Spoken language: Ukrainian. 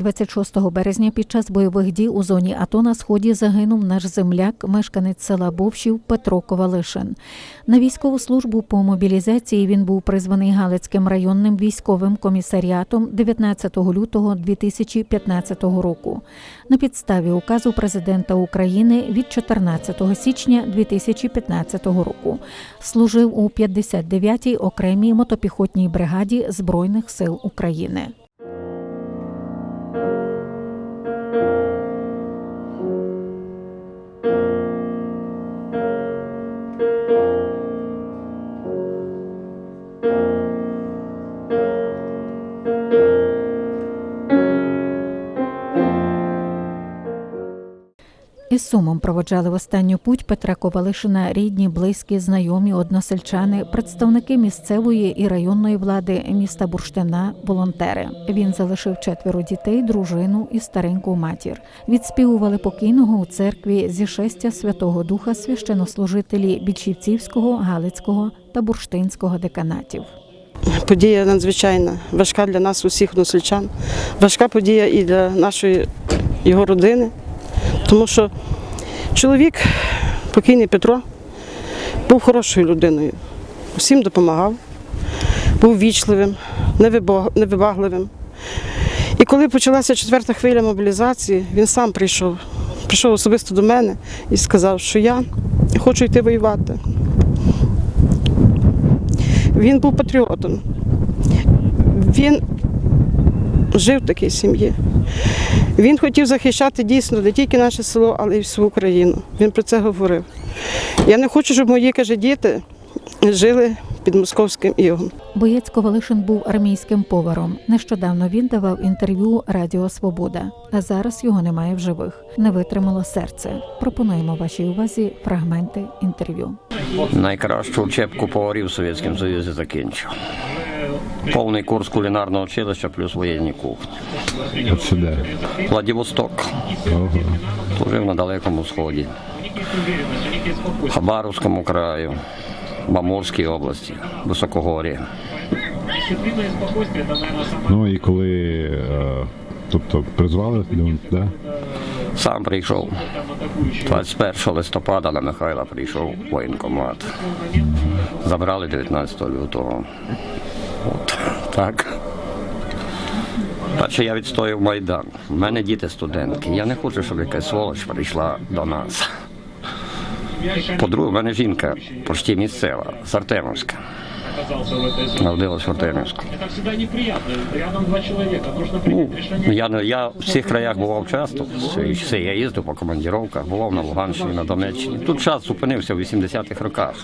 26 березня під час бойових дій у зоні АТО на сході загинув наш земляк, мешканець села Бовщів Петро Ковалишин. На військову службу по мобілізації він був призваний Галицьким районним військовим комісаріатом 19 лютого 2015 року. На підставі указу президента України від 14 січня 2015 року служив у 59-й окремій мотопіхотній бригаді Збройних сил України. Із сумом проводжали в останню путь Петра Ковалишина рідні, близькі, знайомі, односельчани, представники місцевої і районної влади міста Бурштина, волонтери. Він залишив четверо дітей, дружину і стареньку матір. Відспівували покійного у церкві зі шестя Святого Духа священнослужителі Більшівцівського, Галицького та Бурштинського деканатів. Подія надзвичайна, важка для нас, усіх односельчан, важка подія і для нашої його родини, тому що чоловік, покійний Петро, був хорошою людиною, всім допомагав, був вічливим, невибагливим. І коли почалася четверта хвиля мобілізації, він сам прийшов, прийшов особисто до мене і сказав, що я хочу йти воювати. Він був патріотом. Він жив в такій сім'ї. Він хотів захищати дійсно не тільки наше село, але й всю Україну. Він про це говорив. Я не хочу, щоб мої каже, діти жили під московським ігом. Боєць Ковалишин був армійським поваром. Нещодавно він давав інтерв'ю Радіо Свобода, а зараз його немає в живих. Не витримало серце. Пропонуємо вашій увазі фрагменти інтерв'ю. Найкращу учебку поварів в Совєтському Союзі закінчив. Повний курс кулінарного училища плюс воєнні кухні. От сюди. Владивосток. Ого. Служив на Далекому Сході. Хабаровському краю, в Амурській області, Високогор'я. Ну і коли, е, тобто призвали, да? Сам прийшов 21 листопада на Михайла прийшов воєнкомат. Забрали 19 лютого. От так. Перше я відстояв Майдан. У мене діти студентки. Я не хочу, щоб якась сволоч прийшла до нас. По-друге, в мене жінка почти місцева, з Артемовська. Народилась в Артемівську. Ну, я, я в всіх краях бував часто. Все, я їздив по командіровках, бував на Луганщині, на Донеччині. Тут час зупинився в 80-х роках.